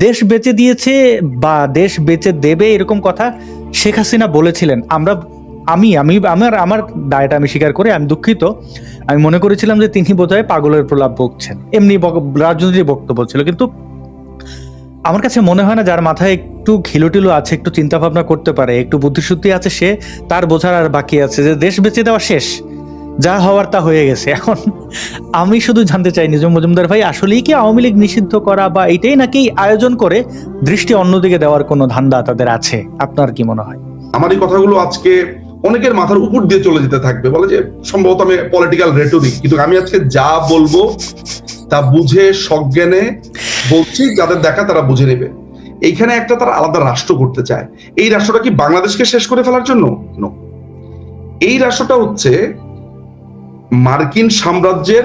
দেশ বেঁচে দিয়েছে বা দেশ বেঁচে দেবে এরকম কথা শেখ হাসিনা বলেছিলেন। আমরা, আমি আমি, আমার আমার দায়টা আমি স্বীকার করি, আমি দুঃখিত। আমি মনে করেছিলাম যে তিনি বোধহয় পাগলের প্রলাপ বকছেন। এমনি রাজনৈতিক বক্তব্য ছিল। কিন্তু আমার কাছে মনে হয় না যার মাথায় একটু খিলোটিলো আছে, একটু চিন্তা ভাবনা করতে পারে, একটু বুদ্ধিশুদ্ধি আছে সে, তার বোঝার আর বাকি আছে যে দেশ বেঁচে দেওয়া শেষ। যা হওয়ার তা হয়ে গেছে। এখন আমি শুধু জানতে চাই নিজম মজুমদার ভাই, আসলেই কি আওয়ামী লীগ নিষিদ্ধ করা বা এটাই নাকি আয়োজন করে দৃষ্টি অন্যদিকে দেওয়ার কোনো ধান্দা তাদের আছে? আপনার কি মনে হয়? আমার এই কথাগুলো আজকে অনেকের মাথার উপর দিয়ে চলে যেতে থাকবে। বলে যে সম্ভবত আমি পলিটিক্যাল রেটরিক কিন্তু আমি আজকে যা বলব, তা বুঝে, সজ্ঞানে বলছি, যাদের দেখা তারা বুঝে নেবে। এইখানে একটা তারা আলাদা রাষ্ট্র করতে চায়। এই রাষ্ট্রটা কি বাংলাদেশকে শেষ করে ফেলার জন্য? এই রাষ্ট্রটা হচ্ছে মার্কিন সাম্রাজ্যের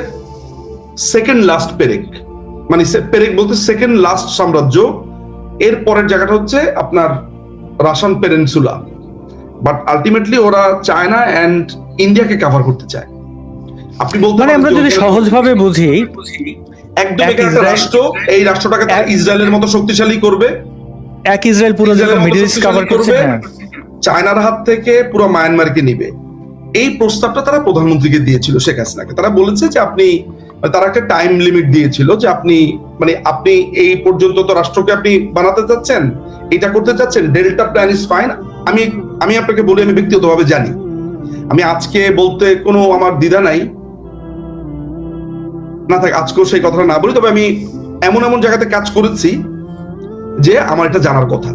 সেকেন্ড লাস্ট পেরেক মানে সে- পেরেক বলতে সেকেন্ড লাস্ট সাম্রাজ্য। এর পরের জায়গাটা হচ্ছে আপনার রাসান পেরেন্সুলা বাট আলটিমেটলি ওরা চায়না অ্যান্ড ইন্ডিয়াকে কভার করতে চায়। আপনি বলতে মানে পারেন আমরা যদি সহজভাবে বুঝি একদম একটা রাষ্ট্র এই রাষ্ট্রটাকে ইসরায়েলের মতো শক্তিশালী করবে। এক ইসরায়েল পুরো মিডল ইস্ট কভার করছে হ্যাঁ। চায়নার হাত থেকে পুরো মায়ানমারকে নিবে। এই প্রস্তাবটা তারা প্রধানমন্ত্রীকে দিয়েছিল, শেখ হাসিনাকে। তারা বলেছে যে আপনি তারা একটা টাইম লিমিট দিয়েছিল যে আপনি মানে আপনি এই পর্যন্ত তো রাষ্ট্রকে আপনি বানাতে চাচ্ছেন, এটা করতে চাচ্ছেন ডেল্টা প্ল্যান ইজ ফাইন আমি আমি আপনাকে বলি, আমি ব্যক্তিগতভাবে জানি। আমি আজকে বলতে কোনো আমার দ্বিধা নাই। না থাক, আজকেও সেই কথাটা না বলি, তবে আমি এমন এমন জায়গাতে কাজ করেছি যে আমার এটা জানার কথা।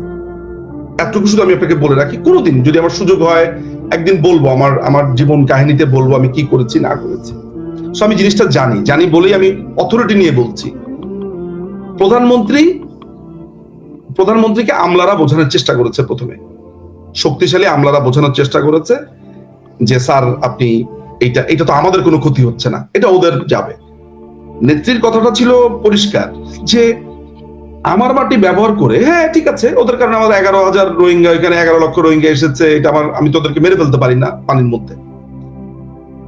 এতটুকু শুধু আমি আপনাকে বলে রাখি, কোনোদিন যদি আমার সুযোগ হয়, একদিন বলব আমার আমার জীবন কাহিনীতে বলব আমি কি করেছি, না করেছি। সো আমি জিনিসটা জানি জানি বলেই আমি অথরিটি নিয়ে বলছি। প্রধানমন্ত্রী, প্রধানমন্ত্রীকে আমলারা বোঝানোর চেষ্টা করেছে প্রথমে। শক্তিশালী আমলারা বোঝানোর চেষ্টা করেছে যে, স্যার, আপনি এইটা এটা তো আমাদের কোনো ক্ষতি হচ্ছে না, এটা ওদের যাবে। নেত্রীর কথাটা ছিল পরিষ্কার, যে আমার মাটি ব্যবহার করে হ্যাঁ ঠিক আছে, ওদের কারণে আমাদের এগারো হাজার রোহিঙ্গা, এখানে এগারো লক্ষ রোহিঙ্গা এসেছে, এটা আমার, আমি তোদেরকে মেরে ফেলতে পারি না পানির মধ্যে।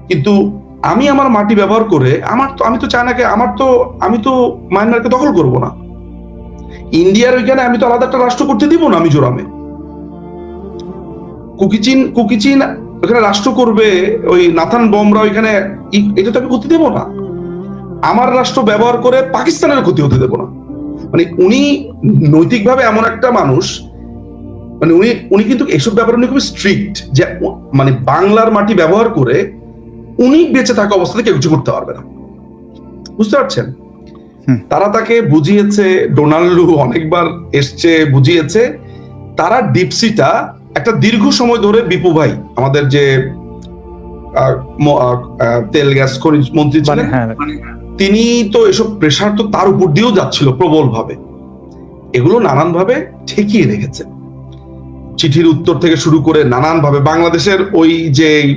কিন্তু আমি আমার মাটি ব্যবহার করে, আমার তো, আমি তো চায়নাকে, আমার তো, আমি তো মায়ানমারকে দখল করব না। ইন্ডিয়ার ওইখানে আমি তো আলাদা একটা রাষ্ট্র করতে দিব না আমি জোরামে। কুকিচিন কুকিচিন ওখানে রাষ্ট্র করবে, ওই নাথান বমরা ওইখানে এটা তো আমি করতে দেবো না। আমার রাষ্ট্র ব্যবহার করে পাকিস্তানের ক্ষতি হতে দেবো না। মানে উনি নৈতিকভাবে এমন একটা মানুষ মানে উনি উনি কিন্তু এসব ব্যাপারে উনি খুব স্ট্রিক্ট যে মানে বাংলার মাটি ব্যবহার করে উনি বেঁচে থাকা অবস্থাতে কেউ কিছু করতে পারবে না। বুঝতে পারছেন। তারা তাকে বুঝিয়েছে ডোনাল্ডু অনেকবার এসছে বুঝিয়েছে। তারা ডিপসিটা একটা দীর্ঘ সময় ধরে বিপু ভাই আমাদের যে তেল গ্যাস খনিজ মন্ত্রী মানে ছিলেন হ্যাঁ। তিনি তো এসব প্রেশার তো তার উপর দিয়েও যাচ্ছিল প্রবল ভাবে এগুলো নানান ভাবে ঠেকিয়ে রেখেছে। চিঠির উত্তর থেকে শুরু করে নানান ভাবে বাংলাদেশের ওই যে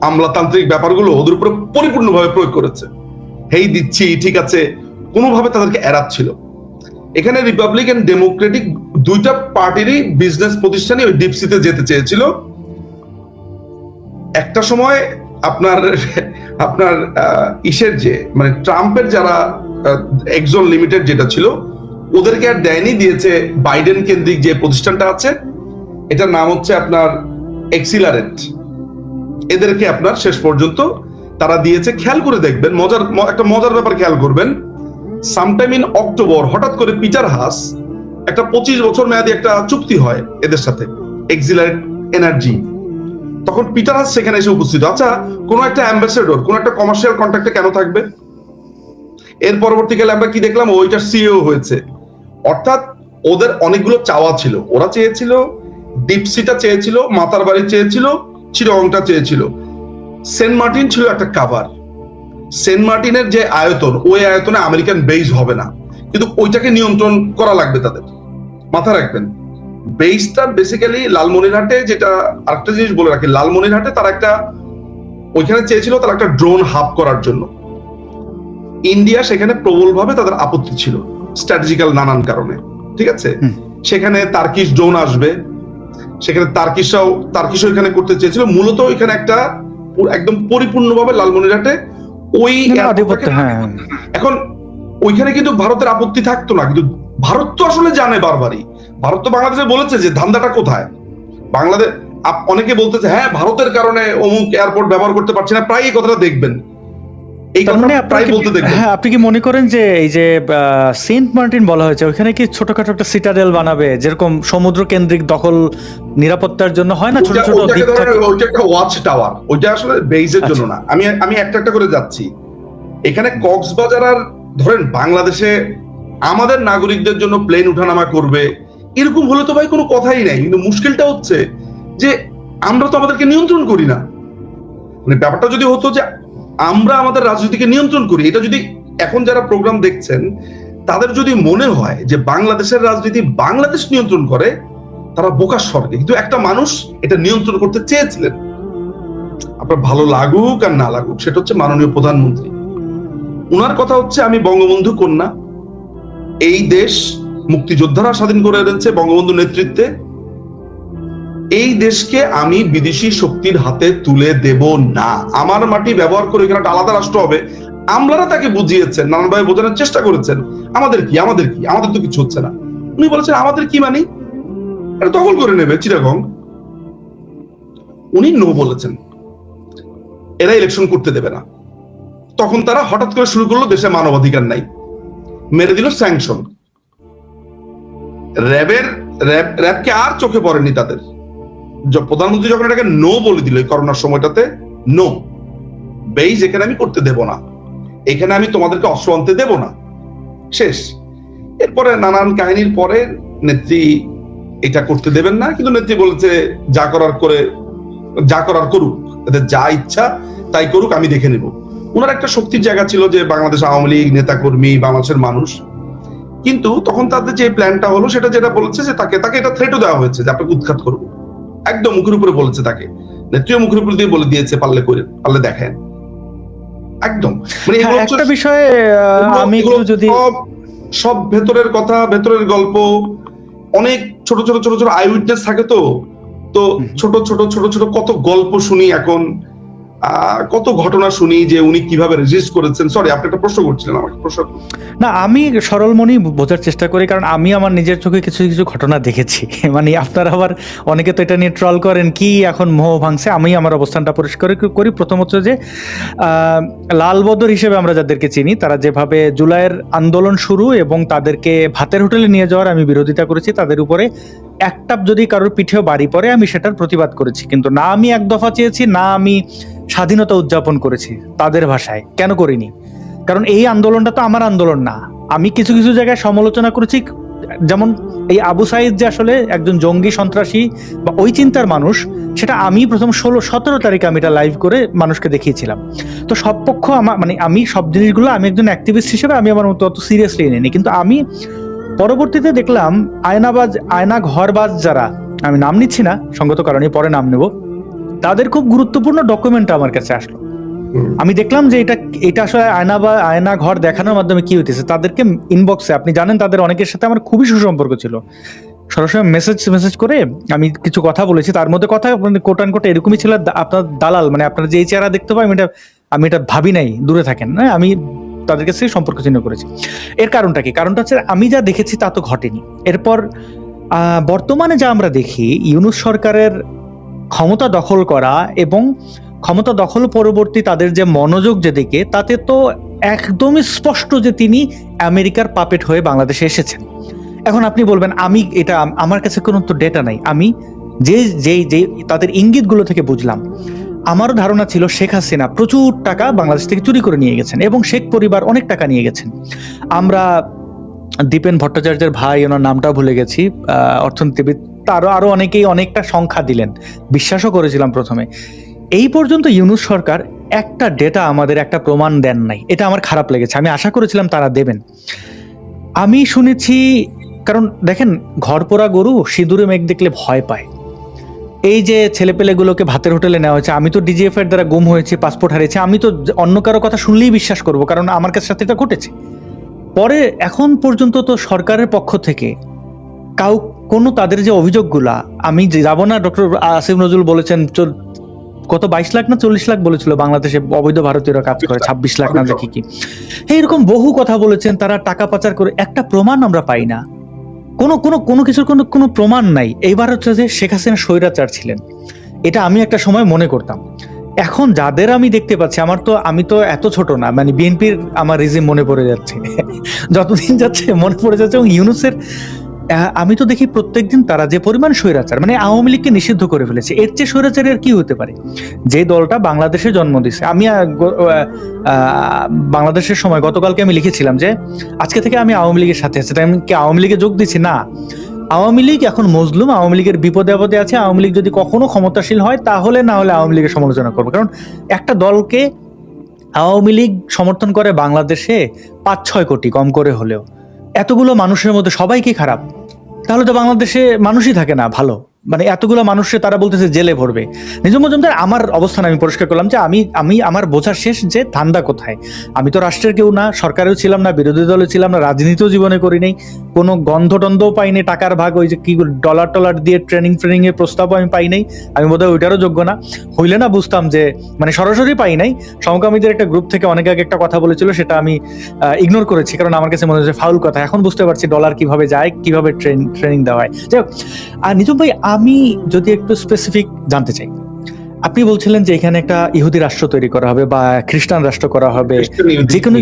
আমলাতান্ত্রিক ব্যাপারগুলো ওদের উপরে পরিপূর্ণভাবে প্রয়োগ করেছে। হেই দিচ্ছি, ঠিক আছে। কোনোভাবে তাদেরকে এড়াচ্ছিল। এখানে রিপাবলিকান ডেমোক্রেটিক দুইটা পার্টিরই বিজনেস প্রতিষ্ঠানই ওই ডিপসিতে যেতে চেয়েছিল। একটা সময় আপনার আপনার ইসের যে মানে ট্রাম্পের যারা এক্সন লিমিটেড যেটা ছিল, ওদেরকে আর দেয়নি, দিয়েছে বাইডেন কেন্দ্রিক যে প্রতিষ্ঠানটা আছে, এটার নাম হচ্ছে আপনার এক্সিলারেট এদেরকে আপনার শেষ পর্যন্ত তারা দিয়েছে, খেয়াল করে দেখবেন, মজার একটা মজার ব্যাপার খেয়াল করবেন সামটাইম ইন অক্টোবর হঠাৎ করে পিটার হাস একটা পঁচিশ বছর মেয়াদী একটা চুক্তি হয় এদের সাথে এক্সিলারেট এনার্জি তখন পিটার হাস সেখানে এসে উপস্থিত আচ্ছা কোন একটা অ্যাম্বাসেডর কোন একটা কমার্শিয়াল কন্ট্রাক্টে কেন থাকবে? এর পরবর্তীকালে আমরা কি দেখলাম? ওইটার সিইও হয়েছে। অর্থাৎ ওদের অনেকগুলো চাওয়া ছিল। ওরা চেয়েছিল ডিপসিটা চেয়েছিল, মাতার বাড়ি চেয়েছিল চিরংটা চেয়েছিল। সেন্ট মার্টিন ছিল একটা কাভার সেন্ট মার্টিনের যে আয়তন, ওই আয়তনে আমেরিকান বেজ হবে না। কিন্তু ওইটাকে নিয়ন্ত্রণ করা লাগবে তাদের। মাথা রাখবেন। বেসটা বেসিক্যালি লালমনিরহাটে যেটা আরেকটা জিনিস বলে রাখি লালমনিরহাটে তারা একটা ওইখানে চেয়েছিল তার একটা ড্রোন হাব করার জন্য। ইন্ডিয়া সেখানে প্রবলভাবে তাদের আপত্তি ছিল স্ট্র্যাটেজিক্যাল নানান কারণে ঠিক আছে? সেখানে তার্কিশ ড্রোন আসবে সেখানে তার্কিশাও তার্কিশ ওইখানে করতে চেয়েছিল। মূলত ওইখানে একটা একদম পরিপূর্ণভাবে লালমনিরহাটে ওই হ্যাঁ। এখন ওইখানে কিন্তু ভারতের আপত্তি থাকতো না কিন্তু ভারত তো আসলে জানে বারবারই। ভারত তো বাংলাদেশে বলেছে যে ধান্দাটা কোথায়? বাংলাদেশ অনেকে বলতেছে হ্যাঁ ভারতের কারণে অমুক এয়ারপোর্ট ব্যবহার করতে পারছি না প্রায় এই কথাটা দেখবেন। মানে হ্যাঁ আপনি কি মনে করেন যে এই যে সেন্ট মার্টিন বলা হয়েছে ওখানে কি ছোটখাটো একটা সিটাডেল বানাবে যেরকম সমুদ্র কেন্দ্রিক দখল নিরাপত্তার জন্য হয় না ছোট ছোট ওইটা একটা ওয়াচ টাওয়ার ওইটা আসলে বেইজের জন্য আচ্ছা। না। আমি আমি একটা একটা করে যাচ্ছি। এখানে কক্সবাজার আর ধরেন বাংলাদেশে আমাদের নাগরিকদের জন্য প্লেন উঠানামা করবে এরকম হলে তো ভাই কোনো কথাই নাই। কিন্তু মুশকিলটা হচ্ছে যে আমরা তো আমাদেরকে নিয়ন্ত্রণ করি না। মানে ব্যাপারটা যদি হতো যে আমরা আমাদের রাজনীতিকে নিয়ন্ত্রণ করি, এটা যদি এখন যারা প্রোগ্রাম দেখছেন, তাদের যদি মনে হয় যে বাংলাদেশের রাজনীতি বাংলাদেশ নিয়ন্ত্রণ করে, তারা বোকার স্বর্গে। কিন্তু একটা মানুষ এটা নিয়ন্ত্রণ করতে চেয়েছিলেন। আপনার ভালো লাগুক আর না লাগুক, সেটা হচ্ছে মাননীয় প্রধানমন্ত্রী। উনার কথা হচ্ছে, আমি বঙ্গবন্ধু কন্যা। এই দেশ মুক্তিযোদ্ধারা স্বাধীন করে এনেছে বঙ্গবন্ধু নেতৃত্বে। এই দেশকে আমি বিদেশি শক্তির হাতে তুলে দেব না। আমার মাটি ব্যবহার করে এখানে আলাদা রাষ্ট্র হবে। আমলারা তাকে বুঝিয়েছেন, নানানভাবে বোঝানোর চেষ্টা করেছেন। আমাদের কি? আমাদের কি? আমাদের তো কিছু হচ্ছে না। উনি বলেছেন, আমাদের কি মানি? দখল করে নেবে চিরাগং উনি নো বলেছেন। এরা ইলেকশন করতে দেবে না। তখন তারা হঠাৎ করে শুরু করল, দেশে মানবাধিকার নাই। মেরে দিল স্যাংশন। র্যাবের, র্যাব, র্যাবকে আর চোখে পড়েনি তাদের। প্রধানমন্ত্রী যখন এটাকে নো বলে দিল এই করোনার সময়টাতে নো বেইজ, এখানে আমি করতে দেব না। এখানে আমি তোমাদেরকে অস্ত্র আনতে দেব না। শেষ। এরপরে নানান কাহিনীর পরে নেত্রী এটা করতে দেবেন না, কিন্তু নেত্রী বলেছে, যা করার করে, যা করার করুক। এদের যা ইচ্ছা, তাই করুক, আমি দেখে নেব। ওনার একটা শক্তির জায়গা ছিল যে বাংলাদেশ আওয়ামী লীগ, নেতাকর্মী, বাংলাদেশের মানুষ কিন্তু তখন তাদের যে প্ল্যানটা হলো সেটা যেটা বলেছে যে তাকে তাকে এটা থ্রেটও দেওয়া হয়েছে যে আপনাকে উৎখাত করব। একদম মুখের উপরে বলেছে তাকে। নেত্রীও মুখের উপরে দিয়ে বলে দিয়েছে পারলে করে পারলে দেখেন। একদম। মানে হ্যাঁ, একটা বিষয়ে আমি যদি সব ভেতরের কথা ভেতরের গল্প। অনেক ছোট ছোট ছোট ছোট আই উইটনেস থাকে তো। তো ছোট ছোট ছোট ছোট কত গল্প শুনি এখন। কত ঘটনা শুনি যে উনি কীভাবে রেজিস্ট করেছেন? সরি আপনি একটা প্রশ্ন করছিলেন আমাকে প্রশ্ন না আমি সরলমণি বোঝার চেষ্টা করি কারণ আমি আমার নিজের চোখে কিছু কিছু ঘটনা দেখেছি। মানে আপনারা আবার অনেকে তো এটা নিয়ে ট্রল করেন কি এখন মোহ ভাঙছে? আমি আমার অবস্থানটা পরিষ্কার করি প্রথমত যে আহ, লালবদর হিসেবে আমরা যাদেরকে চিনি তারা যেভাবে জুলাইয়ের আন্দোলন শুরু এবং তাদেরকে ভাতের হোটেলে নিয়ে যাওয়ার আমি বিরোধিতা করেছি তাদের উপরে একটা যদি কারোর পিঠেও বাড়ি পড়ে, আমি সেটার প্রতিবাদ করেছি। কিন্তু না আমি এক দফা চেয়েছি, না আমি স্বাধীনতা উদযাপন করেছি তাদের ভাষায়। কেন করিনি? কারণ এই আন্দোলনটা তো আমার আন্দোলন না। আমি কিছু কিছু জায়গায় সমালোচনা করেছি। যেমন এই আবু সাইদ যে আসলে একজন জঙ্গি সন্ত্রাসী বা ওই চিন্তার মানুষ, সেটা আমি প্রথম ষোলো, সতেরো তারিখে আমি এটা লাইভ করে মানুষকে দেখিয়েছিলাম। তো সব পক্ষ আমার মানে আমি সব জিনিসগুলো, আমি একজন অ্যাক্টিভিস্ট হিসেবে আমি আমার মতো অত সিরিয়াসলি নিইনি কিন্তু আমি পরবর্তীতে দেখলাম আয়নাবাজ আয়না ঘরবাজ যারা আমি নাম নিচ্ছি না সঙ্গত কারণে পরে নাম নেব তাদের খুব গুরুত্বপূর্ণ ডকুমেন্ট আমার কাছে আসলো। আমি দেখলাম যে এটা এটা আসলে আয়না বা আয়না ঘর দেখানোর মাধ্যমে কি হইতেছে তাদেরকে ইনবক্সে আপনি জানেন তাদের অনেকের সাথে আমার খুবই সুসম্পর্ক ছিল। সরাসরি মেসেজ মেসেজ করে আমি কিছু কথা বলেছি তার মধ্যে কথা মানে কোটান কোটা এরকমই ছিল আপনার দালাল মানে আপনার যে এই চেহারা দেখতে পাই আমি এটা আমি এটা ভাবি নাই দূরে থাকেন। হ্যাঁ আমি তাদের কাছে সম্পর্ক চিহ্ন করেছি। এর কারণটা কি? কারণটা হচ্ছে আমি যা দেখেছি তা তো ঘটেনি। এরপর বর্তমানে যা আমরা দেখি, ইউনুস সরকারের ক্ষমতা দখল করা এবং ক্ষমতা দখল পরবর্তী তাদের যে মনোযোগ যেদিকে তাতে তো একদমই স্পষ্ট যে তিনি আমেরিকার পাপেট হয়ে বাংলাদেশে এসেছেন। এখন আপনি বলবেন, আমি এটা, আমার কাছে কোনো তো ডেটা নাই। আমি যে যেই যে তাদের ইঙ্গিতগুলো থেকে বুঝলাম আমারও ধারণা ছিল শেখ হাসিনা প্রচুর টাকা বাংলাদেশ থেকে চুরি করে নিয়ে গেছেন এবং শেখ পরিবার অনেক টাকা নিয়ে গেছেন। আমরা দীপেন ভট্টাচার্যের ভাই, ওনার নামটাও ভুলে গেছি অর্থনীতিবিদ, তারও আরও অনেকেই অনেকটা সংখ্যা দিলেন। বিশ্বাসও করেছিলাম প্রথমে। এই পর্যন্ত ইউনুস সরকার একটা ডেটা আমাদের একটা প্রমাণ দেন নাই। এটা আমার খারাপ লেগেছে। আমি আশা করেছিলাম তারা দেবেন। আমি শুনেছি, কারণ দেখেন, ঘরপোড়া গরু সিঁদুরে মেঘ দেখলে ভয় পায়। এই যে ছেলেপেলেগুলোকে ভাতের হোটেলে নেওয়া হয়েছে, আমি তো ডিজিএফ এর দ্বারা গুম হয়েছি পাসপোর্ট হারিয়েছে, আমি তো অন্য কারও কথা শুনলেই বিশ্বাস করব, কারণ আমার কাছে সাথে এটা ঘটেছে। পরে এখন পর্যন্ত তো সরকারের পক্ষ থেকে কাউ, কোনো তাদের যে অভিযোগগুলা, আমি যাব না, ডক্টর আসিফ নজরুল বলেছেন কত বাইশ লাখ না চল্লিশ লাখ বলেছিল বাংলাদেশে অবৈধ ভারতীয়রা কাজ করে, ছাব্বিশ লাখ না দেখি কি। এইরকম বহু কথা বলেছেন, তারা টাকা পাচার করে, একটা প্রমাণ আমরা পাই না। কোনো কোনো কোনো কিছুর কোনো কোনো প্রমাণ নাই। এইবার হচ্ছে যে শেখ হাসিনা স্বৈরাচার ছিলেন। এটা আমি একটা সময় মনে করতাম। এখন যাদের আমি দেখতে পাচ্ছি, আমার তো, আমি তো এত ছোট না মানে বিএনপির আমার রিজিম মনে পড়ে যাচ্ছে। যতদিন যাচ্ছে মনে পড়ে যাচ্ছে এবং ইউনুসের আমি তো দেখি প্রত্যেকদিন তারা যে পরিমাণ স্বৈরাচার মানে আওয়ামী লীগকে নিষিদ্ধ করে ফেলেছে, এর চেয়ে স্বৈরাচারের আর কি হতে পারে? যে দলটা বাংলাদেশে জন্ম দিছে, আমি বাংলাদেশের সময় গতকালকে আমি লিখেছিলাম যে, আজকে থেকে আমি আওয়ামী লীগের সাথে আছি, তাই আমি কি আওয়ামী লীগে যোগ দিচ্ছি না। আওয়ামী লীগ এখন মজলুম, আওয়ামী লীগের বিপদে আপদে আছে, আওয়ামী লীগ যদি কখনো ক্ষমতাশীল হয়, তাহলে না হলে আওয়ামী লীগের সমালোচনা করব। কারণ একটা দলকে আওয়ামী লীগ সমর্থন করে বাংলাদেশে পাঁচ ছয় কোটি, কম করে হলেও। এতগুলো মানুষের মধ্যে সবাই কি খারাপ? তাহলে তো বাংলাদেশে মানুষই থাকে না ভালো। মানে এতগুলো মানুষে তারা বলতেছে জেলে ভরবে। নিজম মজুমদার আমার অবস্থান আমি পরিষ্কার করলাম যে আমি আমি আমার বোঝার শেষ যে ধান্দা কোথায়? আমি তো রাষ্ট্রের কেউ না সরকারেও ছিলাম না বিরোধী দলে ছিলাম না রাজনীতিও জীবনে করি নাই। কোনো গন্ধ টন্ধও পাইনি টাকার ভাগ ওই যে কি ডলার টলার দিয়ে ট্রেনিং ফ্রেনিং এর প্রস্তাবও আমি পাই নাই। আমি বোধহয় ওইটারও যোগ্য না। হইলে না বুঝতাম যে মানে সরাসরি পাই নাই। সমকামীদের একটা গ্রুপ থেকে অনেক আগে একটা কথা বলেছিল সেটা আমি ইগনোর করেছি। কারণ আমার কাছে মনে হচ্ছে ফাউল কথা। এখন বুঝতে পারছি ডলার কীভাবে যায় কীভাবে ট্রেন ট্রেনিং দেওয়া হয়। যাই হোক, আর নিজম ভাই আমি যদি একটু স্পেসিফিক জানতে চাই আপনি বলছিলেন যে এখানে একটা ইহুদি রাষ্ট্র তৈরি করা হবে বা খ্রিস্টান রাষ্ট্র করা হবে যে কোনো।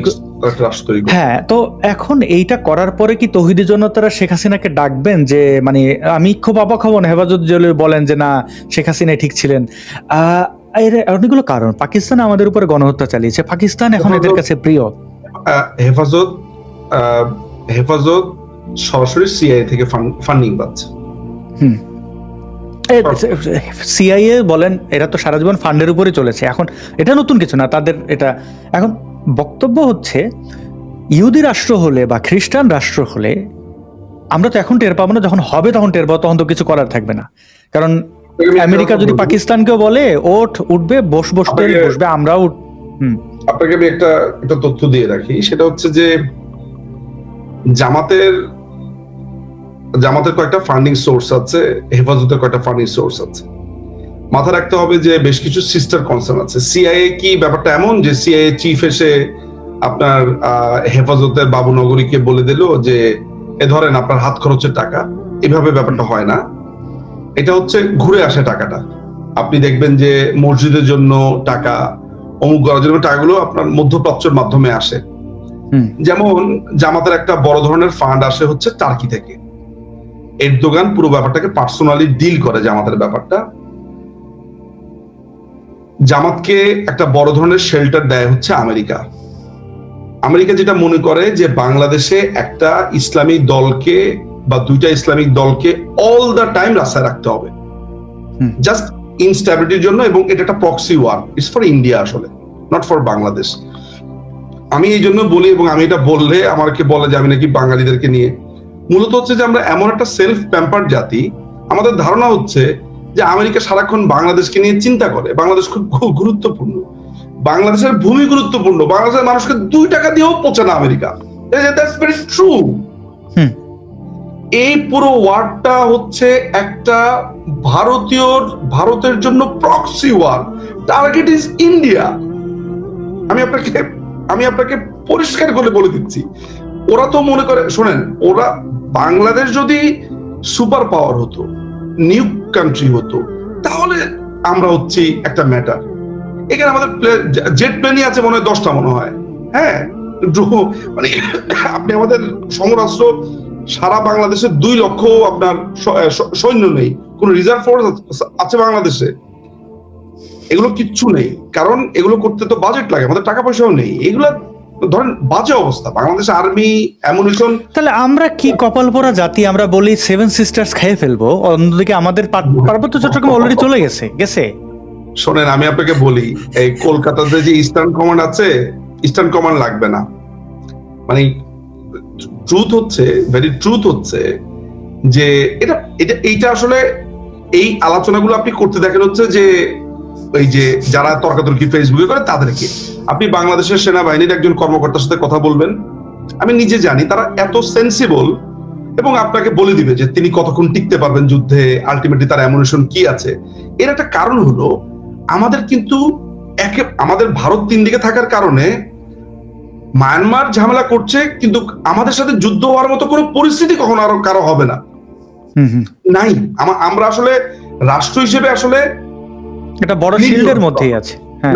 হ্যাঁ তো এখন এইটা করার পরে কি তহিদের জন্য তারা শেখ হাসিনাকে ডাকবেন যে মানে আমি খুব অবাক হব না হেফাজত জলে বলেন যে না শেখ হাসিনা ঠিক ছিলেন। আহ, এর অনেকগুলো কারণ। পাকিস্তান আমাদের উপরে গণহত্যা চালিয়েছে। পাকিস্তান এখন এদের কাছে প্রিয়। হেফাজত হেফাজত সরাসরি সিআই থেকে ফান্ডিং পাচ্ছে। সিআইএ বলেন এরা তো সারা জীবন ফান্ডের উপরে চলেছে। এখন এটা নতুন কিছু না তাদের এটা এখন বক্তব্য হচ্ছে ইহুদি রাষ্ট্র হলে বা খ্রিস্টান রাষ্ট্র হলে আমরা তো এখন টের পাবো না যখন হবে তখন টের পাবো তখন তো কিছু করার থাকবে না। কারণ আমেরিকা যদি পাকিস্তানকেও বলে ওঠ উঠবে বস বসতে বসবে আমরাও আপনাকে আমি একটা একটা তথ্য দিয়ে রাখি সেটা হচ্ছে যে জামাতের জামাতের কয়েকটা ফান্ডিং সোর্স আছে হেফাজতের কয়েকটা ফান্ডিং সোর্স আছে। মাথায় রাখতে হবে যে বেশ কিছু সিস্টার কনসার্ন আছে। সিআইএ কি ব্যাপারটা এমন যে সিআইএ চিফ এসে আপনার হেফাজতের বাবুনগরীকে বলে দিল যে এ ধরেন আপনার হাত খরচের টাকা। এভাবে ব্যাপারটা হয় না। এটা হচ্ছে ঘুরে আসে টাকাটা। আপনি দেখবেন যে মসজিদের জন্য টাকা অমুক করার জন্য টাকাগুলো আপনার মধ্যপ্রাচ্যের মাধ্যমে আসে। যেমন জামাতের একটা বড় ধরনের ফান্ড আসে হচ্ছে টার্কি থেকে। এরদোগান পুরো ব্যাপারটাকে পার্সোনালি ডিল করে জামাতের ব্যাপারটা। জামাতকে একটা বড় ধরনের শেল্টার দেয় হচ্ছে আমেরিকা। আমেরিকা যেটা মনে করে যে বাংলাদেশে একটা ইসলামিক দলকে বা দুইটা ইসলামিক দলকে অল দ্য টাইম রাস্তায় রাখতে হবে। হুম। জাস্ট ইনস্ট্যাবিলিটির জন্য এবং এটা একটা proxy war it's for India আসলে নট ফর বাংলাদেশ আমি এই জন্য বলি এবং আমি এটা বললে আমাকে বলে যে আমি নাকি বাঙালিদেরকে নিয়ে মূলত হচ্ছে যে আমরা এমন একটা সেলফ প্যাম্পার জাতি আমাদের ধারণা হচ্ছে যে আমেরিকা সারাক্ষণ বাংলাদেশকে নিয়ে চিন্তা করে। বাংলাদেশ খুব খুব গুরুত্বপূর্ণ। বাংলাদেশের ভূমি গুরুত্বপূর্ণ। বাংলাদেশের মানুষকে দুই টাকা দিয়েও পৌঁছে না আমেরিকা। That's very true. এই পুরো ওয়ার্ডটা হচ্ছে একটা ভারতীয় ভারতের জন্য proxy war target is India আমি আপনাকে আমি আপনাকে পরিষ্কার করে বলে দিচ্ছি। ওরা তো মনে করে, শোনেন, ওরা বাংলাদেশ যদি সুপার পাওয়ার হতো নিউ কান্ট্রি হতো, তাহলে আমরা হচ্ছি একটা ম্যাটার এখানে আমাদের জেট প্লেনই আছে মনে হয় দশটা মনে হয়। হ্যাঁ মানে আপনি আমাদের সমরাষ্ট্র সারা বাংলাদেশে দুই লক্ষ আপনার সৈন্য নেই। কোন রিজার্ভ ফোর্স আছে বাংলাদেশে। এগুলো কিচ্ছু নেই। কারণ এগুলো করতে তো বাজেট লাগে, আমাদের টাকা পয়সাও নেই। এগুলো ধরেন বাজে অবস্থা। বাংলাদেশ আর্মি অ্যামুনিশন তাহলে আমরা কি কপাল পরা জাতি? আমরা বলি সেভেন সিস্টার্স খেয়ে ফেলব। অন্যদিকে আমাদের পার- পার্বত্য চট্টগ্রাম অলরেডি চলে গেছে। গেছে? শোনেন আমি আপনাকে বলি এই কলকাতাতে যে ইস্টার্ন কমান্ড আছে ইস্টার্ন কমান্ড লাগবে না। মানে ট্রুথ হচ্ছে ভেরি ট্রুথ হচ্ছে যে এটা এটা এইটা আসলে এই আলোচনাগুলো আপনি করতে দেখেন হচ্ছে যে এই যে যারা তর্কাতর্কি ফেসবুকে করে তাদেরকে। আপনি বাংলাদেশের সেনাবাহিনীর একজন কর্মকর্তার সাথে কথা বলবেন আমি নিজে জানি তারা এত সেন্সিবল এবং আপনাকে বলে দিবে যে তিনি কতক্ষণ টিকতে পারবেন যুদ্ধে আলটিমেটলি তার অ্যামুনেশন কি আছে। এর একটা কারণ হলো আমাদের কিন্তু একে আমাদের ভারত তিন দিকে থাকার কারণে মায়ানমার ঝামেলা করছে কিন্তু আমাদের সাথে যুদ্ধ হওয়ার মতো কোনো পরিস্থিতি কখনো আরও কারও হবে না। হুম হুম। নাই। আমরা আসলে রাষ্ট্র হিসেবে আসলে এটা বড় শিল্ডের মধ্যেই আছে। হ্যাঁ।